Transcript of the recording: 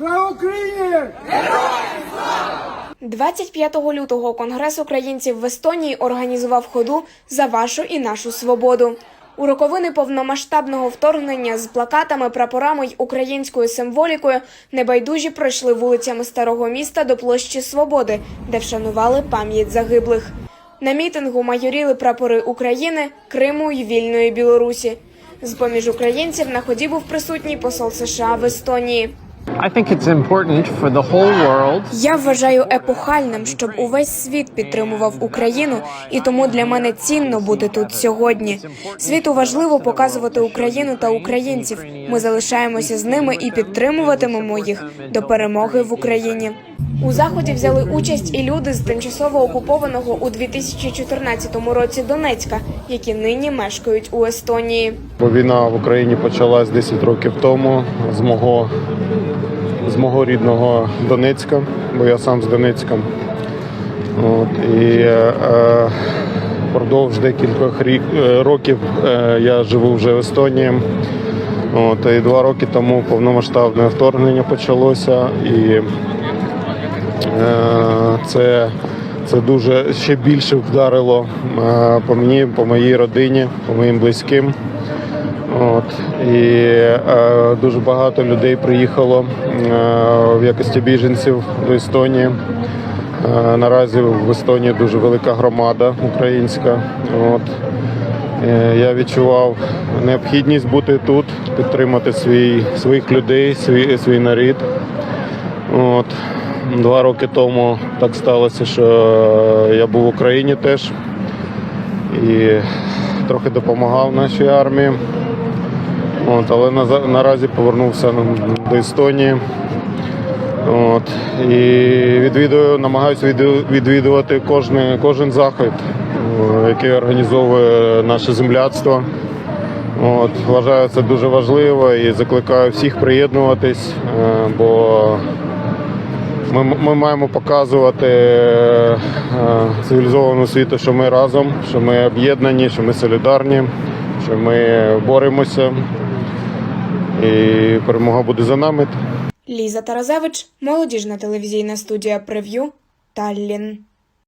Слава Україні! 25 лютого Конгрес українців в Естонії організував ходу за вашу і нашу свободу. У роковини повномасштабного вторгнення з плакатами, прапорами й українською символікою небайдужі пройшли вулицями старого міста до площі Свободи, де вшанували пам'ять загиблих. На мітингу майоріли прапори України, Криму й вільної Білорусі. З поміж українців на ході був присутній посол США в Естонії. I think it's important for the whole world Я вважаю епохальним, щоб увесь світ підтримував Україну, і тому для мене цінно бути тут сьогодні. Світу важливо показувати Україну та українців. Ми залишаємося з ними і підтримуватимемо їх до перемоги в Україні. У заході взяли участь і люди з тимчасово окупованого у 2014 році Донецька, які нині мешкають у Естонії. Бо війна в Україні почалась 10 років тому з мого, мого рідного Донецька, бо я сам з Донецька. От, і е, е, декількох рік, е, років е, я живу вже в Естонії. От, і два роки тому повномасштабне вторгнення почалося. І Е, Це, це дуже ще більше вдарило е, по мені, по моїй родині, по моїм близьким. От. І е, дуже багато людей приїхало е, в якості біженців до Естонії. Е, наразі в Естонії дуже велика громада українська. От. Е, Я відчував необхідність бути тут, підтримати свій, своїх людей, свій, свій нарід. От. Два роки тому так сталося, що я був в Україні теж і трохи допомагав нашій армії. От, але наза- наразі повернувся до Естонії. От, і відвідую, намагаюся відвідувати кожен, кожен захід, який організовує наше земляцтво. От, вважаю це дуже важливо і закликаю всіх приєднуватись, е, бо ми, ми маємо показувати е, цивілізованому світу, що ми разом, що ми об'єднані, що ми солідарні, що ми боремося. І перемога буде за нами. Ліза Таразевич, молодіжна телевізійна студія Прев'ю, Таллін.